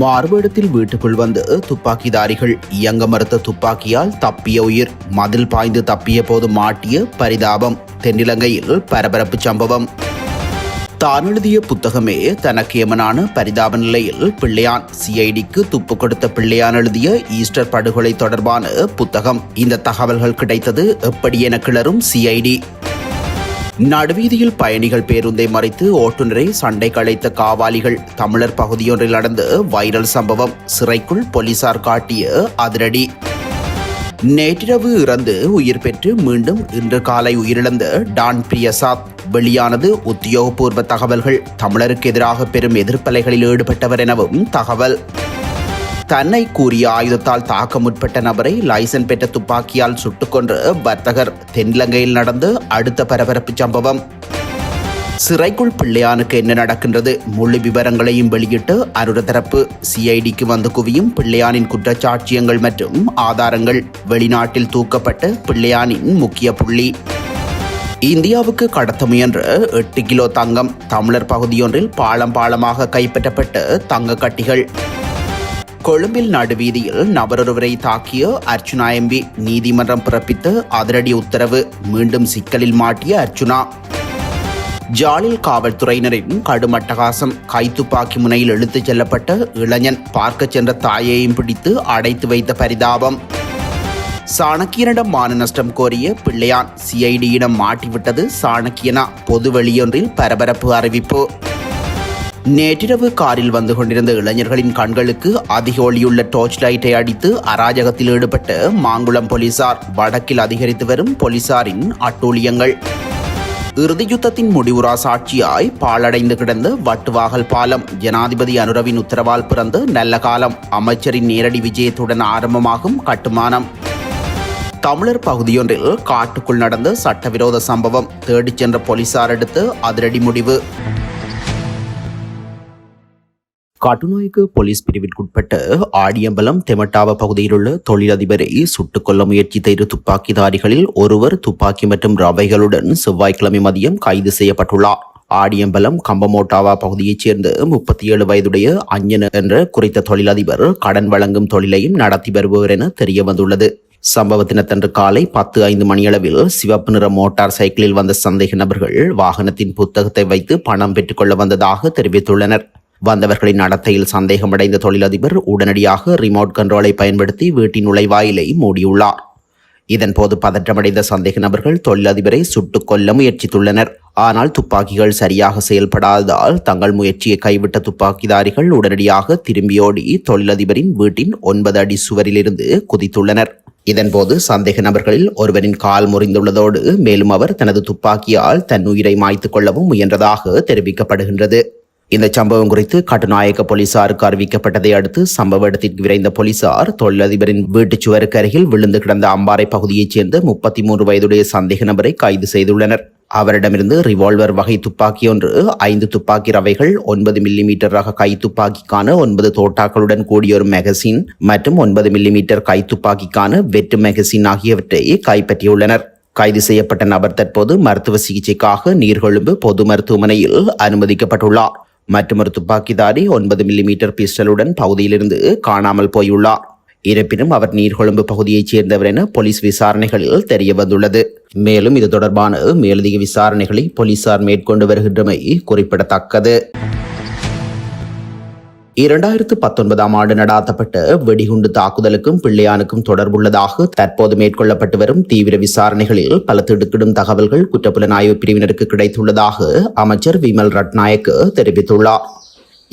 மார்வேடத்தில் வீட்டுக்குள் வந்து துப்பாக்கிதாரிகள் இயங்க மறுத்த துப்பாக்கியால் தப்பிய உயிர். மதில் பாய்ந்து தப்பிய போது மாட்டிய பரிதாபம். தென்னிலங்கையில் பரபரப்பு சம்பவம். தான் எழுதிய புத்தகமே தனக்கு எமனான பரிதாப நிலையில் பிள்ளையான். சிஐடிக்கு துப்பு கொடுத்த பிள்ளையான் எழுதிய ஈஸ்டர் படுகொலை தொடர்பான புத்தகம். இந்த தகவல்கள் கிடைத்தது எப்படி என கிளறும் சிஐடி. நடுவீதியில் பயணிகள் பேருந்தை மறைத்து ஓட்டுநரை சண்டை களைத்த காவாலிகள். தமிழர் பகுதியொன்றில் நடந்த வைரல் சம்பவம் சிறைக்குள் போலீசார் காட்டிய அதிரடி. நேற்றிரவு இறந்து உயிர் பெற்று மீண்டும் இன்று காலை உயிரிழந்த டான் பிரியசாத். வெளியானது உத்தியோகபூர்வ தகவல்கள். தமிழருக்கு எதிராக பெரும் எதிர்ப்பலைகளில் ஈடுபட்டவர் எனவும் தகவல். தன்னை கூறிய ஆயுதத்தால் தாக்க முற்பட்ட நபரை லைசன் பெற்ற துப்பாக்கியால் சுட்டுக்கொன்று வர்த்தகர் தென்னிலங்கையில் நடந்து அடுத்த பரபரப்பு சம்பவம். சிறைக்குள் பிள்ளையானுக்கு என்ன நடக்கின்றது? முழு விவரங்களையும் வெளியிட்டு அருர தரப்பு சிஐடிக்கு வந்து குவியும் பிள்ளையானின் குற்றச்சாட்சியங்கள் மற்றும் ஆதாரங்கள். வெளிநாட்டில் தூக்கப்பட்ட பிள்ளையானின் முக்கிய புள்ளி. இந்தியாவுக்கு கடத்த முயன்ற எட்டு கிலோ தங்கம். தமிழர் பகுதியொன்றில் பாலம் பாலமாக கைப்பற்றப்பட்ட தங்க கட்டிகள். கொழும்பில் நடுவீதியில் நபரொருவரை தாக்கிய அர்ச்சுனா எம்பி நீதிமன்றம் பிறப்பித்த அதிரடி உத்தரவு மீண்டும் சிக்கலில் மாட்டிய அர்ச்சுனா. ஜாலில் காவல்துறையினரின் கடும் அட்டகாசம். கைத்துப்பாக்கி முனையில் இழுத்துச் செல்லப்பட்ட இளைஞன் பார்க்கச் சென்ற தாயையும் பிடித்து அடைத்து வைத்த பரிதாபம். சாணக்கியனிடம் மான நஷ்டம் கோரிய பிள்ளையான் சிஐடியிடம் மாட்டிவிட்டது சாணக்கியனா. பொது வெளியொன்றில் பரபரப்பு அறிவிப்பு. நேற்றிரவு காரில் வந்து கொண்டிருந்த இளைஞர்களின் கண்களுக்கு அதிக ஒளியுள்ள டார்ச் லைட்டை அடித்து அராஜகத்தில் ஈடுபட்ட மாங்குளம் போலீசார் வடக்கில் அதிகரித்து வரும் போலீசாரின் அட்டூழியங்கள். இறுதி யுத்தத்தின் முடிவுரா சாட்சியாய் பாழடைந்து கிடந்த வட்டுவாகல் பாலம் ஜனாதிபதி அனுரவின் உத்தரவால் பிறந்து நல்ல காலம். அமைச்சரின் நேரடி விஜயத்துடன் ஆரம்பமாகும் கட்டுமானம். தமிழர் பகுதியொன்றில் காட்டுக்குள் நடந்த சட்டவிரோத சம்பவம் தேடிச் சென்ற போலீசார் எடுத்து அதிரடி முடிவு. காட்டுநோய்க்கு போலீஸ் பிரிவிற்குட்பட்ட ஆடியம்பலம் தெமட்டாவ பகுதியிலுள்ள தொழிலதிபரை சுட்டுக் கொல்ல முயற்சித்த இரு துப்பாக்கிதாரிகளில் ஒருவர் துப்பாக்கி மற்றும் ரவைகளுடன் செவ்வாய்க்கிழமை மதியம் கைது செய்யப்பட்டுள்ளார். ஆடியம்பலம் கம்பமோட்டாவா பகுதியைச் சேர்ந்த முப்பத்தி ஏழு வயதுடைய அஞ்சன் என்ற குறித்த தொழிலதிபர் கடன் வழங்கும் தொழிலையும் நடத்தி வருபவர் என தெரிய வந்துள்ளது சம்பவ தினத்தன்று காலை பத்து ஐந்து மணியளவில் சிவப்பு நிற மோட்டார் சைக்கிளில் வந்த சந்தேக நபர்கள் வாகனத்தின் புத்தகத்தை வைத்து பணம் பெற்றுக்கொள்ள வந்ததாக தெரிவித்துள்ளனர். வந்தவர்களின் நடத்தையில் சந்தேகமடைந்த தொழிலதிபர் உடனடியாக ரிமோட் கண்ட்ரோலை பயன்படுத்தி வீட்டின் நுழைவாயிலை மூடியுள்ளார். இதன்போது பதற்றமடைந்த சந்தேக நபர்கள் தொழிலதிபரை சுட்டுக் கொல்ல முயற்சித்துள்ளனர். ஆனால் துப்பாக்கிகள் சரியாக செயல்படாததால் தங்கள் முயற்சியை கைவிட்ட துப்பாக்கிதாரிகள் உடனடியாக திரும்பியோடி தொழிலதிபரின் வீட்டின் ஒன்பது அடி சுவரிலிருந்து குதித்துள்ளனர். இதன்போது சந்தேக நபர்களில் ஒருவரின் கால் முறிந்துள்ளதோடு மேலும் அவர் தனது துப்பாக்கியால் தன் உயிரை மாய்த்துக் கொள்ளவும் முயன்றதாக தெரிவிக்கப்படுகின்றது. இந்த சம்பவம் குறித்து கட்டுநாயக்க போலீசாருக்கு அறிவிக்கப்பட்டதை அடுத்து சம்பவ இடத்திற்கு விரைந்த போலீசார் தொழிலதிபரின் வீட்டுச் சுவருக்கு அருகில் விழுந்து கிடந்த அம்பாறை பகுதியைச் சேர்ந்த முப்பத்தி மூன்று வயதுடைய சந்தேக நபரை கைது செய்துள்ளனர். அவரிடமிருந்து ரிவால்வர் வகை துப்பாக்கி ஒன்று ஐந்து துப்பாக்கி ரவைகள் ஒன்பது மில்லிமீட்டர் ரக கை துப்பாக்கிக்கான ஒன்பது தோட்டாக்களுடன் கூடிய ஒரு மெகசின் மற்றும் ஒன்பது மில்லிமீட்டர் கை துப்பாக்கிக்கான வெட்டு மெகசின் ஆகியவற்றை கைப்பற்றியுள்ளனர். கைது செய்யப்பட்ட நபர் தற்போது மருத்துவ சிகிச்சைக்காக நீர்கொழும்பு பொது மருத்துவமனையில் அனுமதிக்கப்பட்டுள்ளார். மற்றொரு துப்பாக்கிதாரி ஒன்பது மில்லிமீட்டர் பிஸ்டலுடன் பகுதியிலிருந்து காணாமல் போயுள்ளார். இருப்பினும் அவர் நீர்கொழும்பு பகுதியைச் சேர்ந்தவர் என போலீஸ் விசாரணைகளில் தெரிய வந்துள்ளது மேலும் இது தொடர்பான மேலதிக விசாரணைகளை போலீசார் மேற்கொண்டு வருகின்றமை குறிப்பிடத்தக்கது. இரண்டாயிரத்து பத்தொன்பதாம் ஆண்டு நடாத்தப்பட்ட வெடிகுண்டு தாக்குதலுக்கும் பிள்ளையானுக்கும் தொடர்புள்ளதாக தற்போது மேற்கொள்ளப்பட்டு வரும் தீவிர விசாரணைகளில் பல திடுக்கிடும் தகவல்கள் குற்றப்புலனாய்வு பிரிவினருக்கு கிடைத்துள்ளதாக அமைச்சர் விமல் ரட்நாயக்கு தெரிவித்துள்ளார்.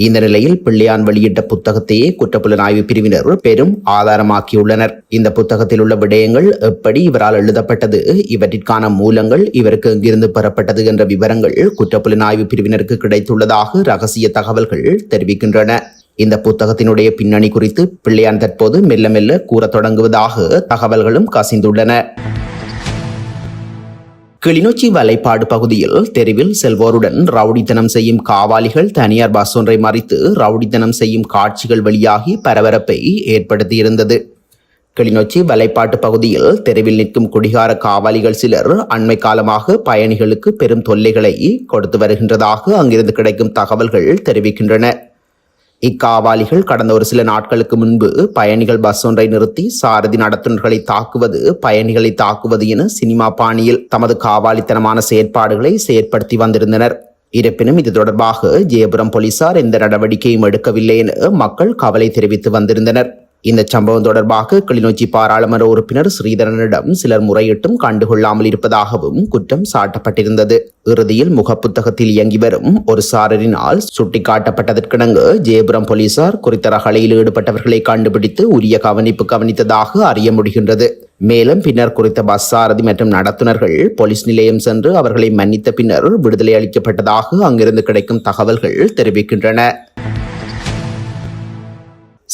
இந்த நிலையில் பிள்ளையான் வெளியிட்ட புத்தகத்தையே குற்றப்புலனாய்வு பிரிவினர் பெரும் ஆதாரமாக்கியுள்ளனர். இந்த புத்தகத்தில் உள்ள விடயங்கள் எப்படி இவரால் எழுதப்பட்டது? இவற்றிற்கான மூலங்கள் இவருக்கு எங்கிருந்து பெறப்பட்டது என்ற விவரங்கள் குற்றப்புலனாய்வு பிரிவினருக்கு கிடைத்துள்ளதாக ரகசிய தகவல்கள் தெரிவிக்கின்றன. இந்த புத்தகத்தினுடைய பின்னணி குறித்து பிள்ளையான் தற்போது மெல்ல மெல்ல கூறத் தொடங்குவதாக தகவல்களும் கசிந்துள்ளன. கிளிநொச்சி வலைப்பாடு பகுதியில் தெருவில் செல்வோருடன் ரவுடித்தனம் செய்யும் காவாலிகள் தனியார் பஸ் ஒன்றை மறித்து ரவுடித்தனம் செய்யும் காட்சிகள் வெளியாகி பரபரப்பை ஏற்படுத்தியிருந்தது. கிளிநொச்சி வலைப்பாட்டு பகுதியில் தெருவில் நிற்கும் குடிகார காவாலிகள் சிலர் அண்மை காலமாக பயணிகளுக்கு பெரும் தொல்லைகளை கொடுத்து வருகின்றதாக அங்கிருந்து கிடைக்கும் தகவல்கள் தெரிவிக்கின்றன. இக்காவாலிகள் கடந்த ஒரு சில நாட்களுக்கு முன்பு பயணிகள் பஸ் ஒன்றை நிறுத்தி சாரதி நடத்துனர்களை தாக்குவது பயணிகளை தாக்குவது என சினிமா பாணியில் தமது காவாலித்தனமான செயற்பாடுகளை செயற்படுத்தி வந்திருந்தனர். இருப்பினும் இது தொடர்பாக ஜெயபுரம் போலீசார் எந்த நடவடிக்கையும் எடுக்கவில்லை என மக்கள் கவலை தெரிவித்து வந்திருந்தனர். இந்த சம்பவம் தொடர்பாக கிளிநொச்சி பாராளுமன்ற உறுப்பினர் ஸ்ரீதரனிடம் சிலர் முறையிட்டும் கண்டுகொள்ளாமல் இருப்பதாகவும் குற்றம் சாட்டப்பட்டிருந்தது. இறுதியில் முகப்புத்தகத்தில் இயங்கி வரும் ஒரு சாரரினால் சுட்டிக்காட்டப்பட்டதற்கிணங்கு ஜெயபுரம் போலீசார் குறித்த ரகளையில் ஈடுபட்டவர்களை கண்டுபிடித்து உரிய கவனிப்பு கவனித்ததாக அறிய முடிகின்றது. மேலும் பின்னர் குறித்த பஸ் சாரதி மற்றும் நடத்துனர்கள் போலீஸ் நிலையம் சென்று அவர்களை மன்னித்த பின்னர் விடுதலை அளிக்கப்பட்டதாக அங்கிருந்து கிடைக்கும் தகவல்கள் தெரிவிக்கின்றன.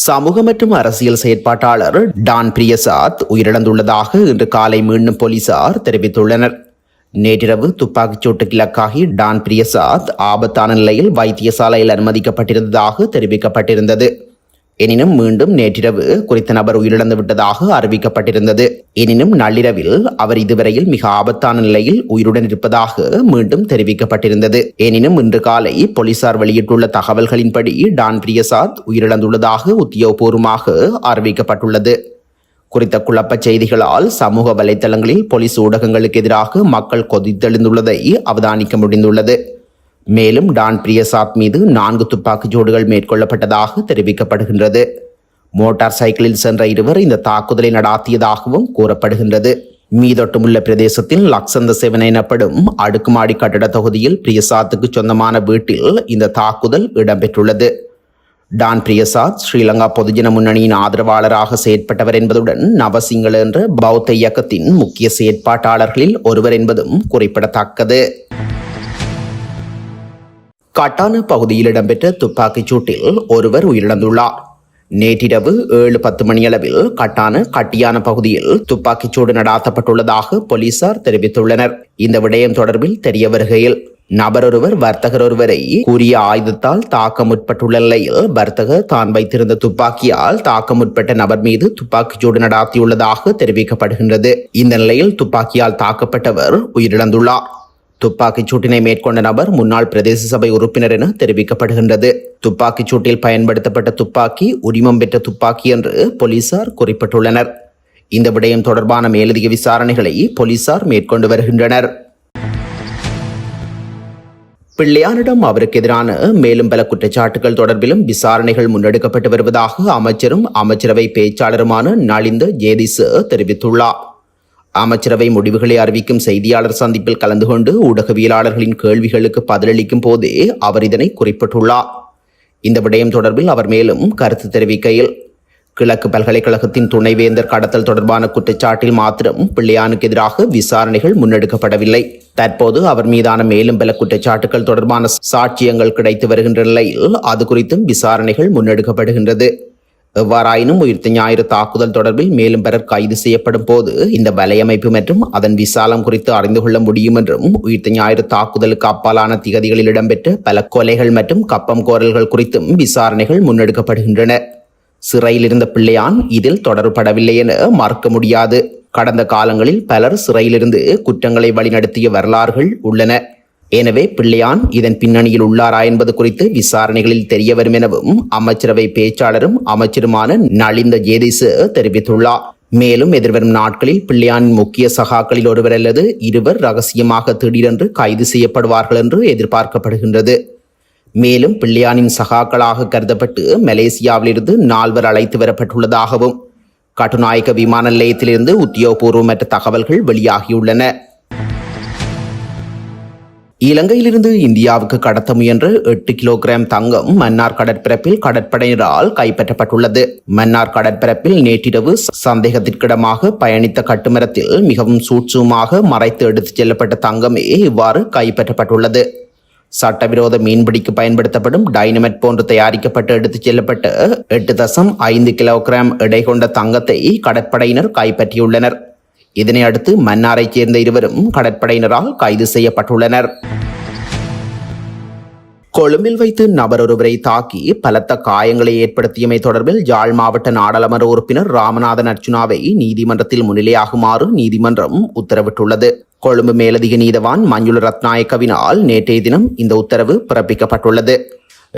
சமூக மற்றும் அரசியல் செயற்பாட்டாளர் டான் பிரியசாத் உயிரிழந்துள்ளதாக இன்று காலை மீண்டும் போலீசார் தெரிவித்துள்ளனர். நேற்றிரவு துப்பாக்கிச் சூட்டுக்கு இலக்காகி டான் பிரியசாத் ஆபத்தான நிலையில் வைத்தியசாலையில் அனுமதிக்கப்பட்டிருந்ததாக தெரிவிக்கப்பட்டிருந்தது. எனினும் மீண்டும் நேற்றிரவு குறித்த நபர் உயிரிழந்து விட்டதாக அறிவிக்கப்பட்டிருந்தது. எனினும் நள்ளிரவில் அவர் இதுவரையில் மிக ஆபத்தான நிலையில் உயிருடன் இருப்பதாக மீண்டும் தெரிவிக்கப்பட்டிருந்தது. எனினும் இன்று காலை போலீசார் வெளியிட்டுள்ள தகவல்களின்படி டான் பிரியசாத் உயிரிழந்துள்ளதாக உத்தியோகபூர்வமாக அறிவிக்கப்பட்டுள்ளது. குறித்த குழப்பச் செய்திகளால் சமூக வலைதளங்களில் போலீஸ் ஊடகங்களுக்கு எதிராக மக்கள் கொதித்தெழுந்துள்ளதை அவதானிக்க முடிந்துள்ளது. மேலும் டான் பிரியசாத் மீது நான்கு துப்பாக்கி சூடுகள் மேற்கொள்ளப்பட்டதாக தெரிவிக்கப்படுகின்றது. மோட்டார் சைக்கிளில் சென்ற இருவர் இந்த தாக்குதலை நடாத்தியதாகவும் கூறப்படுகின்றது. மீதொட்டுமுள்ள பிரதேசத்தில் லக்சந்த செவன் எனப்படும் அடுக்குமாடி கட்டட தொகுதியில் பிரியசாத்துக்கு சொந்தமான வீட்டில் இந்த தாக்குதல் இடம்பெற்றுள்ளது. டான் பிரியசாத் ஸ்ரீலங்கா பொதுஜன முன்னணியின் ஆதரவாளராக செயற்பட்டவர் என்பதுடன் நவசிங்கள என்ற பௌத்த இயக்கத்தின் முக்கிய செயற்பாட்டாளர்களில் ஒருவர் என்பதும் குறிப்பிடத்தக்கது. கட்டான பகுதியில் இடம்பெற்ற துப்பாக்கிச் சூட்டில் ஒருவர் உயிரிழந்துள்ளார். நேற்றிரவு ஏழு பத்து மணியளவில் கட்டான கட்டியான பகுதியில் துப்பாக்கிச் சூடு நடாத்தப்பட்டுள்ளதாக போலீசார் தெரிவித்துள்ளனர். இந்த விடயம் தொடர்பில் தெரிய வருகையில் நபரொருவர் வர்த்தகர் ஒருவரை கூறிய ஆயுதத்தால் தாக்க முற்பட்டுள்ள நிலையில் வர்த்தகர் தான் வைத்திருந்த துப்பாக்கியால் தாக்க முற்பட்ட நபர் மீது துப்பாக்கிச் சூடு நடாத்தியுள்ளதாக தெரிவிக்கப்படுகின்றது. இந்த நிலையில் துப்பாக்கியால் தாக்கப்பட்டவர் உயிரிழந்துள்ளார். துப்பாக்கிச் சூட்டினை மேற்கொண்ட நபர் முன்னாள் பிரதேச சபை உறுப்பினர் என தெரிவிக்கப்படுகின்றது. துப்பாக்கிச் சூட்டில் பயன்படுத்தப்பட்ட துப்பாக்கி உரிமம் பெற்ற துப்பாக்கி என்று போலீசார் குறிப்பிட்டுள்ளனர். இந்த விடயம் தொடர்பான மேலதிக விசாரணைகளை போலீசார் மேற்கொண்டு வருகின்றனர். பிள்ளையானிடம் அவருக்கு எதிரான மேலும் பல குற்றச்சாட்டுகள் தொடர்பிலும் விசாரணைகள் முன்னெடுக்கப்பட்டு வருவதாக அமைச்சரும் அமைச்சரவை பேச்சாளருமான நலிந்த ஜேதிஸ் தெரிவித்துள்ளார். அமைச்சரவை முடிவுகளை அறிவிக்கும் செய்தியாளர் சந்திப்பில் கலந்து கொண்டு ஊடகவியலாளர்களின் கேள்விகளுக்கு பதிலளிக்கும் போதே அவர் இதனை குறிப்பிட்டுள்ளார். இந்த விடயம் தொடர்பில் அவர் மேலும் கருத்து தெரிவிக்கையில் கிழக்கு பல்கலைக்கழகத்தின் துணைவேந்தர் கடத்தல் தொடர்பான குற்றச்சாட்டில் மாத்திரம் பிள்ளையானுக்கு எதிராக விசாரணைகள் முன்னெடுக்கப்படவில்லை. தற்போது அவர் மீதான மேலும் பல குற்றச்சாட்டுகள் தொடர்பான சாட்சியங்கள் கிடைத்து வருகின்ற நிலையில் அது குறித்தும் விசாரணைகள் முன்னெடுக்கப்படுகின்றது. எவ்வாறாயினும் உயிர்த்த ஞாயிறு தாக்குதல் தொடர்பில் மேலும் பலர் கைது செய்யப்படும் போது இந்த வலையமைப்பு மற்றும் அதன் விசாலம் குறித்து அறிந்து கொள்ள முடியும் என்றும் உயிர்த்த ஞாயிறு தாக்குதலுக்கு அப்பாலான திகதிகளில் இடம்பெற்ற பல கொலைகள் மற்றும் கப்பம் கோரல்கள் குறித்தும் விசாரணைகள் முன்னெடுக்கப்படுகின்றன. சிறையில் இருந்த பிள்ளையான் இதில் தொடர்படவில்லை என மறுக்க முடியாது. கடந்த காலங்களில் பலர் சிறையிலிருந்து குற்றங்களை வழிநடத்திய வரலாறுகள் உள்ளன. எனவே பிள்ளையான் இதன் பின்னணியில் உள்ளாரா என்பது குறித்து விசாரணைகளில் தெரிய வரும் எனவும் அமைச்சரவை பேச்சாளரும் அமைச்சருமான நலிந்த ஜேதிசு தெரிவித்துள்ளார். மேலும் எதிர்வரும் நாட்களில் பிள்ளையானின் முக்கிய சகாக்களில் ஒருவர் அல்லது இருவர் ரகசியமாக திடீரென்று கைது செய்யப்படுவார்கள் என்று எதிர்பார்க்கப்படுகின்றது. மேலும் பிள்ளையானின் சகாக்களாக கருதப்பட்டு மலேசியாவிலிருந்து நால்வர் அழைத்து வரப்பட்டுள்ளதாகவும் கட்டுநாயக்க விமான நிலையத்திலிருந்து உத்தியோகபூர்வமற்ற தகவல்கள் வெளியாகியுள்ளன. இலங்கையிலிருந்து இந்தியாவுக்கு கடத்த முயன்ற எட்டு கிலோகிராம் தங்கம் மன்னார் கடற்பரப்பில் கடற்படையினரால் கைப்பற்றப்பட்டுள்ளது. மன்னார் கடற்பரப்பில் நேற்றிரவு சந்தேகத்திற்கிடமாக பயணித்த கட்டுமரத்தில் மிகவும் சூட்சுமாக மறைத்து எடுத்துச் செல்லப்பட்ட தங்கமே இவ்வாறு கைப்பற்றப்பட்டுள்ளது. சட்டவிரோத மீன்பிடிக்கு பயன்படுத்தப்படும் டைனமெட் போன்று தயாரிக்கப்பட்டு எடுத்துச் செல்லப்பட்ட எட்டு தசம் ஐந்து கிலோகிராம் எடை கொண்ட தங்கத்தை கடற்படையினர் கைப்பற்றியுள்ளனர். இதனை அடுத்து மன்னாரைச் சேர்ந்த இருவரும் கடற்படையினரால் கைது செய்யப்பட்டுள்ளனர். கொழும்பில் வைத்து நபர் ஒருவரை தாக்கி பலத்த காயங்களை ஏற்படுத்தியமை தொடர்பில் யாழ் மாவட்ட நாடாளுமன்ற உறுப்பினர் ராமநாதன் அர்ச்சுனாவை நீதிமன்றத்தில் முன்னிலையாகுமாறு நீதிமன்றம் உத்தரவிட்டுள்ளது. கொழும்பு மேலதிக நீதவான் மஞ்சுள ரத்நாயக்கவினால் நேற்றைய தினம் இந்த உத்தரவு பிறப்பிக்கப்பட்டுள்ளது.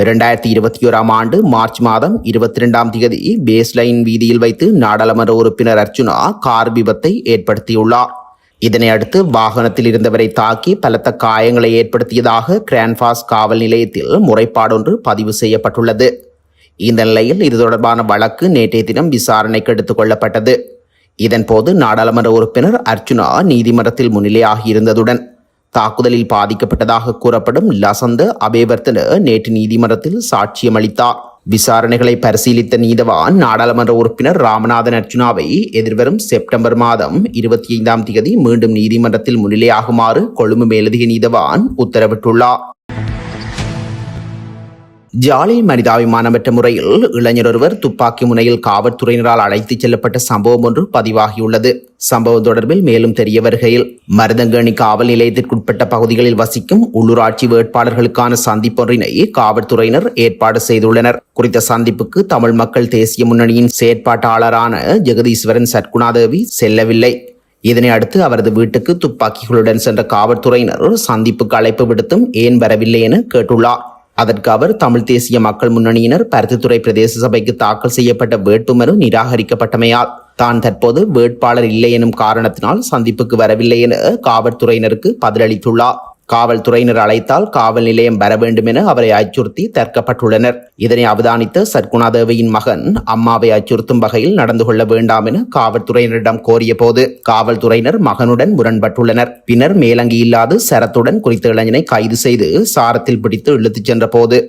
இரண்டாயிரத்தி இருபத்தி ஓராம் ஆண்டு மார்ச் மாதம் இருபத்தி ரெண்டாம் தேதி பேஸ்லைன் வீதியில் வைத்து நாடாளுமன்ற உறுப்பினர் அர்ச்சுனா கார் விபத்தை ஏற்படுத்தியுள்ளார். இதனை அடுத்து வாகனத்தில் இருந்தவரை தாக்கி பலத்த காயங்களை ஏற்படுத்தியதாக கிரான்பாஸ் காவல் நிலையத்தில் முறைப்பாடொன்று பதிவு செய்யப்பட்டுள்ளது. இந்த நிலையில் இது தொடர்பான வழக்கு நேற்றைய தினம் விசாரணைக்கு எடுத்துக் கொள்ளப்பட்டது. இதன்போது நாடாளுமன்ற உறுப்பினர் அர்ச்சுனா நீதிமன்றத்தில் முன்னிலையாகியிருந்ததுடன் தாக்குதலில் பாதிக்கப்பட்டதாக கூறப்படும் லசந்த அபேவர்த்தன நேற்று நீதிமன்றத்தில் சாட்சியம் அளித்தார். விசாரணைகளை பரிசீலித்த நீதவான் நாடாளுமன்ற உறுப்பினர் ராமநாதன் அர்ஜுனாவை எதிர்வரும் செப்டம்பர் மாதம் இருபத்தி ஐந்தாம் தேதி மீண்டும் நீதிமன்றத்தில் முன்னிலையாகுமாறு கொழும்பு மேலதிக நீதவான் உத்தரவிட்டுள்ளார். ஜாலில் மனிதாபிமானமற்ற முறையில் இளைஞர் ஒருவர் துப்பாக்கி முனையில் காவல்துறையினரால் அழைத்துச் செல்லப்பட்ட சம்பவம் ஒன்று பதிவாகியுள்ளது. சம்பவம் தொடர்பில் மேலும் தெரிய வருகையில் மருதங்கணி காவல் நிலையத்திற்குட்பட்ட பகுதிகளில் வசிக்கும் உள்ளூராட்சி வேட்பாளர்களுக்கான சந்திப்பொன்றினை காவல்துறையினர் ஏற்பாடு செய்துள்ளனர். குறித்த சந்திப்புக்கு தமிழ் மக்கள் தேசிய முன்னணியின் செயற்பாட்டாளரான ஜெகதீஸ்வரன் சர்க்குணாதேவி செல்லவில்லை. இதனை அடுத்து அவரது வீட்டுக்கு துப்பாக்கிகளுடன் சென்ற காவல்துறையினர் சந்திப்புக்கு அழைப்பு விடுத்தும் ஏன் வரவில்லை என கேட்டுள்ளார். அதற்கு அவர் தமிழ் தேசிய மக்கள் முன்னணியினர் பருத்தித்துறை பிரதேச சபைக்கு தாக்கல் செய்யப்பட்ட வேட்புமனு நிராகரிக்கப்பட்டமையால் தான் தற்போது வேட்பாளர் இல்லை எனும் காரணத்தினால் சந்திப்புக்கு வரவில்லை என காவல்துறையினருக்கு பதிலளித்துள்ளார். காவல்துறையினர் அழைத்தால் காவல் நிலையம் வர வேண்டும் என அவரை அச்சுறுத்தி தற்கப்பட்டுள்ளனர். இதனை அவதானித்த சர்க்குணாதேவியின் மகன் அம்மாவை அச்சுறுத்தும் வகையில் நடந்து கொள்ள வேண்டாம் என காவல்துறையினரிடம் கோரிய போது காவல்துறையினர் மகனுடன் முரண்பட்டுள்ளனர். பின்னர் மேலங்கி இல்லாது சரத்துடன் குறித்த இளைஞனை கைது செய்து சாரத்தில் பிடித்து இழுத்துச் சென்ற போது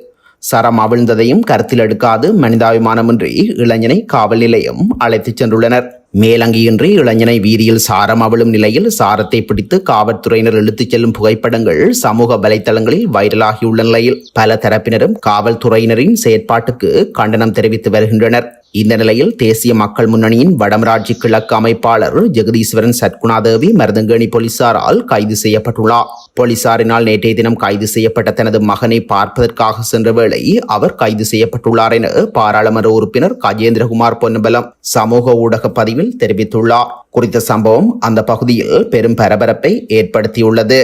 சரம் அவிழ்ந்ததையும் கருத்தில் எடுக்காது மனிதாபிமானமின்றி இளைஞனை காவல் நிலையம் அழைத்துச் சென்றுள்ளனர். மேலங்கியின்றி இளைஞனை வீதியில் சாரம் அவளும் நிலையில் சாரத்தை பிடித்து காவல்துறையினர் இழுத்துச் செல்லும் புகைப்படங்கள் சமூக வலைதளங்களில் வைரலாகியுள்ள நிலையில் பல தரப்பினரும் காவல்துறையினரின் செயற்பாட்டுக்கு கண்டனம் தெரிவித்து வருகின்றனர். இந்த நிலையில் தேசிய மக்கள் முன்னணியின் வடமராட்சி கிழக்கு அமைப்பாளர் ஜெகதீஸ்வரன் சத்குணாதேவி மருதங்கேணி போலீசாரால் கைது செய்யப்பட்டுள்ளார். போலீசாரினால் நேற்றைய தினம் கைது செய்யப்பட்ட தனது மகனை பார்ப்பதற்காக சென்ற வேளை அவர் கைது செய்யப்பட்டுள்ளார் என பாராளுமன்ற உறுப்பினர் கஜேந்திரகுமார் பொன்னபலம் சமூக ஊடக பதிவில் தெரிவித்துள்ளார். குறித்த சம்பவம் அந்த பகுதியில் பெரும் பரபரப்பை ஏற்படுத்தியுள்ளது.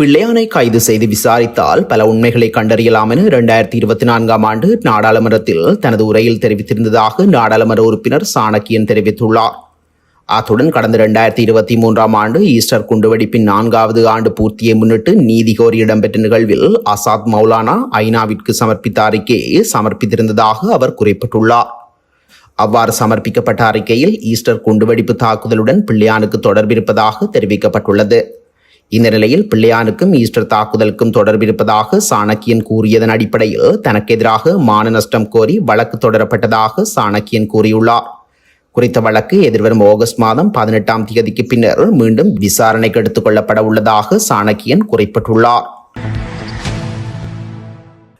பிள்ளையானை கைது செய்து விசாரித்தால் பல உண்மைகளை கண்டறியலாம் என இரண்டாயிரத்தி இருபத்தி நான்காம் ஆண்டு நாடாளுமன்றத்தில் தனது உரையில் தெரிவித்திருந்ததாக நாடாளுமன்ற உறுப்பினர் சாணக்கியன் தெரிவித்துள்ளார். அத்துடன் கடந்த இரண்டாயிரத்தி இருபத்தி மூன்றாம் ஆண்டு ஈஸ்டர் குண்டுவெடிப்பின் நான்காவது ஆண்டு பூர்த்தியை முன்னிட்டு நீதி கோரி இடம்பெற்ற நிகழ்வில் அசாத் மௌலானா ஐநாவிற்கு சமர்ப்பித்த அறிக்கையை சமர்ப்பித்திருந்ததாக அவர் குறிப்பிட்டுள்ளார். அவ்வாறு சமர்ப்பிக்கப்பட்ட அறிக்கையில் ஈஸ்டர் குண்டுவெடிப்பு தாக்குதலுடன் பிள்ளையானுக்கு தொடர்பிருப்பதாக தெரிவிக்கப்பட்டுள்ளது. இந்த நிலையில் பிள்ளையானுக்கும் ஈஸ்டர் தாக்குதலுக்கும் தொடர்பிருப்பதாக சாணக்கியன் கூறியதன் அடிப்படையில் தனக்கு எதிராக மான நஷ்டம் கோரி வழக்கு தொடரப்பட்டதாக சாணக்கியன் கூறியுள்ளார். குறித்த வழக்கு எதிர்வரும் ஆகஸ்ட் மாதம் பதினெட்டாம் தேதிக்கு பின்னர் மீண்டும் விசாரணைக்கு எடுத்துக் கொள்ளப்பட உள்ளதாக சாணக்கியன் குறிப்பிட்டுள்ளார்.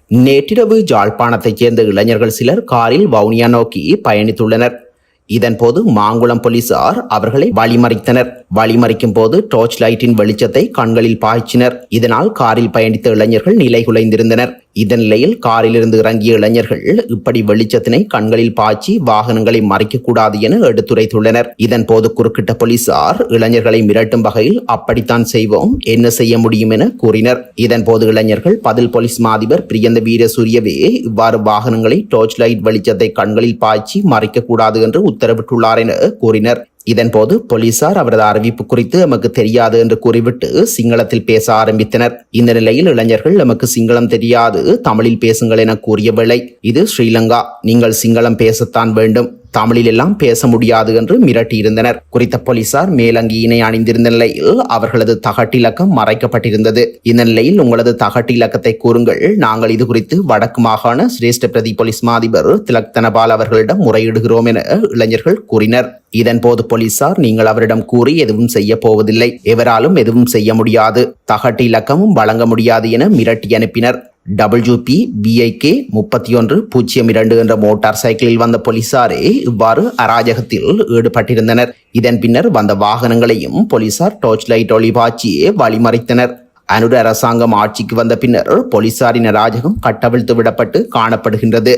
நேற்றிரவு ஜாழ்ப்பாணத்தைச் சேர்ந்த இளைஞர்கள் சிலர் காரில் வவுனியா நோக்கி பயணித்துள்ளனர். இதன்போது மாங்குளம் போலீசார் அவர்களை வழிமறித்தனர். வழிமறிக்கும் போது டார்ச் லைட்டின் வெளிச்சத்தை கண்களில் பாய்ச்சினர். இதனால் காரில் பயணித்த இளைஞர்கள் நிலைகுலைந்திருந்தனர் இதன் நிலையில் காரிலிருந்து இறங்கிய இளைஞர்கள் இப்படி வெளிச்சத்தினை கண்களில் பாய்ச்சி வாகனங்களை மறைக்கக்கூடாது என எடுத்துரைத்துள்ளனர். இதன் போது குறுக்கிட்ட போலீசார் இளைஞர்களை மிரட்டும் வகையில் அப்படித்தான் செய்வோம் என்ன செய்ய முடியும் என கூறினர். இதன் போது இளைஞர்கள் பதில் போலீஸ் மாதிபர் பிரியந்த வீரசூரியவே இவ்வாறு வாகனங்களை டார்ச் லைட் வெளிச்சத்தை கண்களில் பாய்ச்சி மறைக்கக்கூடாது என்று உத்தரவிட்டுள்ளார் என கூறினர். இதன்போது போலீசார் அவரது அறிவிப்பு குறித்து எமக்கு தெரியாது என்று கூறிவிட்டு சிங்களத்தில் பேச ஆரம்பித்தனர். இந்த நிலையில் இளைஞர்கள் எமக்கு சிங்களம் தெரியாது தமிழில் பேசுங்கள் என கூறிய வேளை இது ஸ்ரீலங்கா. நீங்கள் சிங்களம் பேசத்தான் வேண்டும். தமிழில் எல்லாம் பேச முடியாது என்று மிரட்டியிருந்தனர். குறித்த போலீசார் மேலங்கியினை அணிந்திருந்த நிலையில் அவர்களது தகட்டிலக்கம் மறைக்கப்பட்டிருந்தது. இந்த நிலையில் உங்களது தகட்டிலக்கத்தை கூறுங்கள். நாங்கள் இது குறித்து வடக்கு மாகாண சிரேஷ்ட பிரதி போலீஸ் மாதிபர் திலக் தனபால் அவர்களிடம் முறையிடுகிறோம் என இளைஞர்கள் கூறினர். இதன் போது போலீசார் நீங்கள் அவரிடம் கூறி எதுவும் செய்ய போவதில்லை. எவராலும் எதுவும் செய்ய முடியாது. தகட்டு இலக்கமும் வழங்க முடியாது என மிரட்டி அனுப்பினர். டபிள்யூபி பிஐகே முப்பத்தி ஒன்று பூஜ்ஜியம் இரண்டு என்ற மோட்டார் சைக்கிளில் வந்த போலீசாரே இவ்வாறு அராஜகத்தில் ஈடுபட்டிருந்தனர். இதன் பின்னர் வந்த வாகனங்களையும் போலீசார் டோர்ச் லைட் ஒளிபாய்ச்சியே வழிமறைத்தனர். அனுட அரசாங்கம் ஆட்சிக்கு வந்த பின்னர் போலீசாரின் அராஜகம் கட்டவிழ்த்து விடப்பட்டு காணப்படுகின்றது.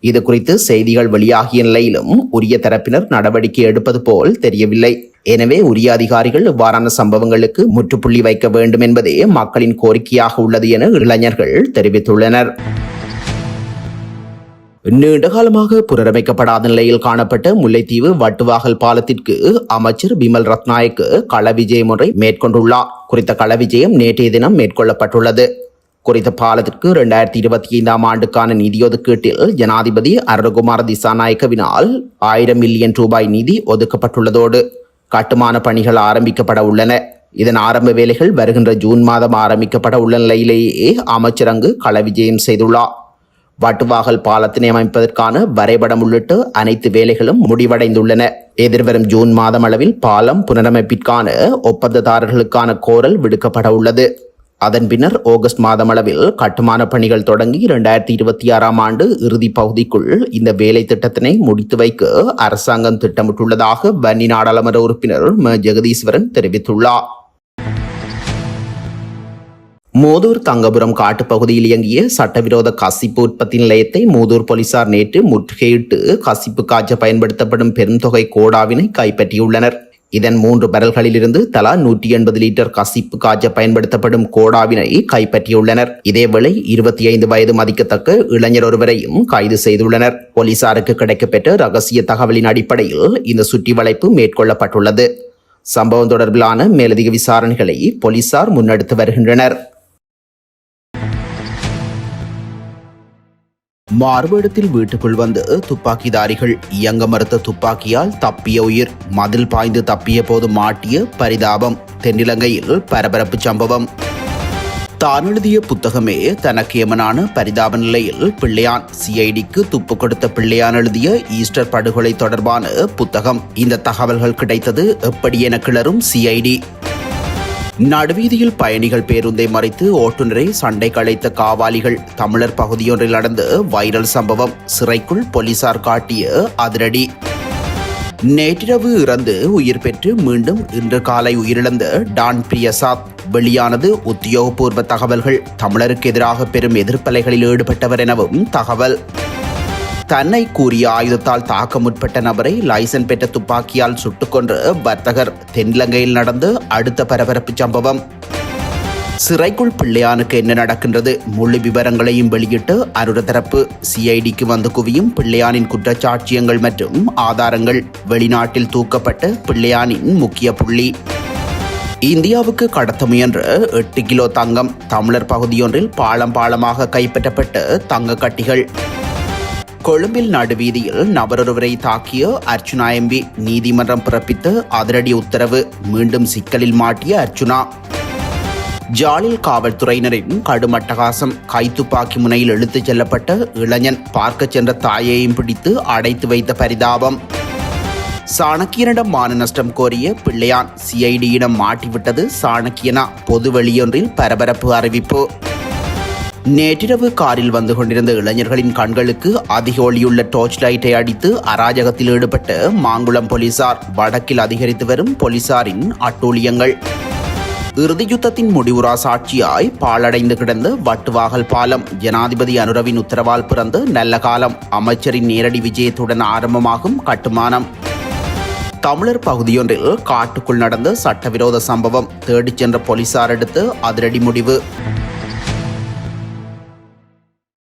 இது குறித்து செய்திகள் வெளியாகிய நிலையிலும் உரிய தரப்பினர் நடவடிக்கை எடுப்பது போல் தெரியவில்லை. எனவே உரிய அதிகாரிகள் இவ்வாறான சம்பவங்களுக்கு முற்றுப்புள்ளி வைக்க வேண்டும் என்பதே மக்களின் கோரிக்கையாக உள்ளது என இளைஞர்கள் தெரிவித்துள்ளனர். நீண்ட காலமாக புனரமைக்கப்படாத நிலையில் காணப்பட்ட முல்லைத்தீவு வட்டுவாகல் பாலத்திற்கு அமைச்சர் பிமல் ரத்நாயக்கு கள விஜயம் ஒன்றை மேற்கொண்டுள்ளார். குறித்த கள விஜயம் நேற்றைய தினம் மேற்கொள்ளப்பட்டுள்ளது. குறித்த பாலத்திற்கு இரண்டாயிரத்தி இருபத்தி ஐந்தாம் ஆண்டுக்கான நிதி ஒதுக்கீட்டில் ஜனாதிபதி அருகுமார் திசாநாயக்கவினால் ஆயிரம் மில்லியன் ரூபாய் நிதி ஒதுக்கப்பட்டுள்ளதோடு கட்டுமான பணிகள் ஆரம்பிக்கப்பட உள்ளன. இதன் ஆரம்ப வேலைகள் வருகின்ற ஜூன் மாதம் ஆரம்பிக்கப்பட உள்ள நிலையிலேயே அமைச்சர் அங்கு கள விஜயம் செய்துள்ளார் வட்டுவாகல் பாலத்தினை அமைப்பதற்கான வரைபடம் உள்ளிட்ட அனைத்து வேலைகளும் முடிவடைந்துள்ளன. எதிர்வரும் ஜூன் மாதம் அளவில் பாலம் புனரமைப்பிற்கான ஒப்பந்ததாரர்களுக்கான கோரல் விடுக்கப்பட உள்ளது. அதன் பின்னர் ஆகஸ்ட் மாதம் அளவில் கட்டுமான பணிகள் தொடங்கி இரண்டாயிரத்தி இருபத்தி ஆறாம் ஆண்டு இறுதி பகுதிக்குள் இந்த வேலை திட்டத்தினை முடித்து வைக்க அரசாங்கம் திட்டமிட்டுள்ளதாக வன்னி நாடாளுமன்ற உறுப்பினர் ம. ஜெகதீஸ்வரன் தெரிவித்துள்ளார். மூதூர் தங்கபுரம் காட்டுப்பகுதியில் இயங்கிய சட்டவிரோத கசிப்பு உற்பத்தி நிலையத்தை மூதூர் போலீசார் நேற்று முற்றுகையிட்டு கசிப்பு காய்ச்ச பயன்படுத்தப்படும் பெருந்தொகை கோடாவினை கைப்பற்றியுள்ளனர். இதன் மூன்று பரல்களிலிருந்து தலா நூற்றி எண்பது லிட்டர் கசிப்பு காய்ச்ச பயன்படுத்தப்படும் கோடாவினை கைப்பற்றியுள்ளனர். இதேவேளை இருபத்தி ஐந்து வயது மதிக்கத்தக்க இளைஞர் ஒருவரையும் கைது செய்துள்ளனர். போலீசாருக்கு கிடைக்கப்பெற்ற ரகசிய தகவலின் அடிப்படையில் இந்த சுற்றி வளைப்பு மேற்கொள்ளப்பட்டுள்ளது. சம்பவம் தொடர்பிலான மேலதிக விசாரணைகளை போலீசார் முன்னெடுத்து வருகின்றனர். மார்வேடத்தில் வீட்டுக்குள் வந்து துப்பாக்கிதாரிகள் இயங்க மறுத்த துப்பாக்கியால் தப்பிய உயிர். மதில் பாய்ந்து தப்பிய போது மாட்டிய பரிதாபம். தென்னிலங்கையில் பரபரப்பு சம்பவம். தான் எழுதிய புத்தகமே தனக்கு எமனான பரிதாப நிலையில் பிள்ளையான். சிஐடிக்கு துப்பு கொடுத்த பிள்ளையான் எழுதிய ஈஸ்டர் படுகொலை தொடர்பான புத்தகம். இந்த தகவல்கள் கிடைத்தது எப்படி என கிளறும் சிஐடி. நடுவீதியில் பயணிகள் பேருந்தை மறைத்து ஓட்டுநரை சண்டை களைத்த காவாலிகள். தமிழர் பகுதியொன்றில் நடந்த வைரல் சம்பவம் சிறைக்குள் போலீசார் காட்டிய அதிரடி. நேற்றிரவு இறந்து உயிர் பெற்று மீண்டும் இன்று காலை உயிரிழந்த டான் பிரியசாத். வெளியானது உத்தியோகபூர்வ தகவல்கள். தமிழருக்கு எதிராக பெரும் எதிர்ப்பலைகளில் ஈடுபட்டவர் எனவும் தகவல். தன்னை கூறிய ஆயுதத்தால் தாக்க முற்பட்ட நபரை லைசன் பெற்ற துப்பாக்கியால் சுட்டுக்கொன்று வர்த்தகர் தென்னிலங்கையில் நடந்து அடுத்த பரபரப்பு சம்பவம். சிறைக்குள் பிள்ளையானுக்கு என்ன நடக்கின்றது? முழு விவரங்களையும் வெளியிட்டு அருட தரப்பு சிஐடிக்கு வந்து குவியும் பிள்ளையானின் குற்றச்சாட்சியங்கள் மற்றும் ஆதாரங்கள். வெளிநாட்டில் தூக்கப்பட்ட பிள்ளையானின் முக்கிய புள்ளி. இந்தியாவுக்கு கடத்த முயன்ற எட்டு கிலோ தங்கம் தமிழர் பகுதியொன்றில் பாலம் பாலமாக கைப்பற்றப்பட்ட தங்க கட்டிகள். கொழும்பில் நடுவீதியில் நபரொருவரை தாக்கிய அர்ச்சுனா எம்பி நீதிமன்றம் பிறப்பித்த அதிரடி உத்தரவு மீண்டும் சிக்கலில் மாட்டிய அர்ச்சுனா ஜாலில் காவல்துறையினரின் கடும் அட்டகாசம். கைத்துப்பாக்கி முனையில் இழுத்துச் செல்லப்பட்ட இளைஞன் பார்க்கச் சென்ற தாயையும் பிடித்து அடைத்து வைத்த பரிதாபம். சாணக்கியனிடம் மான நஷ்டம் கோரிய பிள்ளையான் சிஐடியிடம் மாட்டிவிட்டது சாணக்கியனா. பொது வெளியொன்றில் பரபரப்பு அறிவிப்பு. நேற்றிரவு காரில் வந்து கொண்டிருந்த இளைஞர்களின் கண்களுக்கு அதிக ஒளியுள்ள டார்ச் லைட்டை அடித்து அராஜகத்தில் ஈடுபட்ட மாங்குளம் போலீசார் வடக்கில் அதிகரித்து வரும் போலீசாரின் அட்டூழியங்கள். இறுதி யுத்தத்தின் முடிவுரா சாட்சியாய் பாலடைந்து கிடந்த வட்டுவாகல் பாலம் ஜனாதிபதி அனுரவின் உத்தரவால் பிறந்த நல்ல காலம் அமைச்சரின் நேரடி விஜயத்துடன் ஆரம்பமாகும் கட்டுமானம். தமிழர் பகுதியொன்றில் காட்டுக்குள் நடந்த சட்டவிரோத சம்பவம் தேடிச் சென்ற போலீசார் எடுத்து அதிரடி முடிவு.